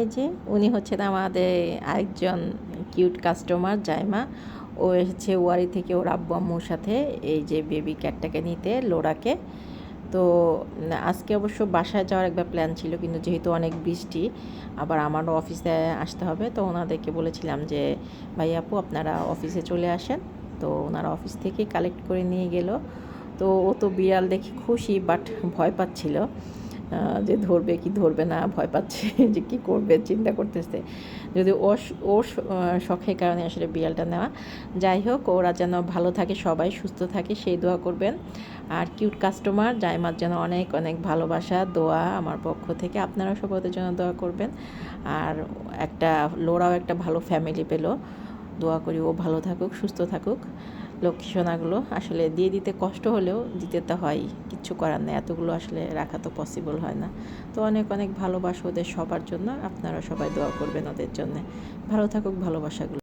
এই যে উনি হচ্ছেন আমাদের আরেকজন কিউট কাস্টমার জাইমা। ও এসেছে ওয়ারি থেকে ওর আব্বু আম্মুর সাথে এই যে বেবি ক্যাটটাকে নিতে লোড়াকে তো আজকে অবশ্য বাসায় যাওয়ার একবার প্ল্যান ছিল, কিন্তু যেহেতু অনেক বৃষ্টি, আবার আমারও অফিসে আসতে হবে, তো ওনাদেরকে বলেছিলাম যে, ভাই আপু, আপনারা অফিসে চলে আসেন। তো ওনারা অফিস থেকে কালেক্ট করে নিয়ে গেল। তো ও তো বিড়াল দেখে খুশি বাট ভয় পাচ্ছিল। যে ধরবে, কি ধরবে না, ভয় পাচ্ছে, যে কি করবে, চিন্তা করতেছে। যদি ও শ- ওর শখের কারণে আসলে বিড়ালটা নেওয়া। যাই হোক, ওরা যেন ভালো থাকে, সবাই সুস্থ থাকে, সেই দোয়া করবেন। আর কিউট কাস্টমার জাইমার যেন অনেক অনেক ভালোবাসা, দোয়া আমার পক্ষ থেকে। আপনারা সবাই জন্য দোয়া করবেন। আর একটা, লোরাও একটা ভালো ফ্যামিলি পেল। দোয়া করি ও ভালো থাকুক, সুস্থ থাকুক। লক্ষ্মী সোনাগুলো আসলে দিয়ে দিতে কষ্ট হলেও দিতে তো হয় কিচ্ছু করার নেই। এতগুলো আসলে রাখা তো পসিবল হয় না। তো অনেক অনেক ভালোবাসা ওদের সবার জন্য। আপনারা সবাই দোয়া করবেন ওদের জন্য। ভালো থাকুক, ভালোবাসাগুলো।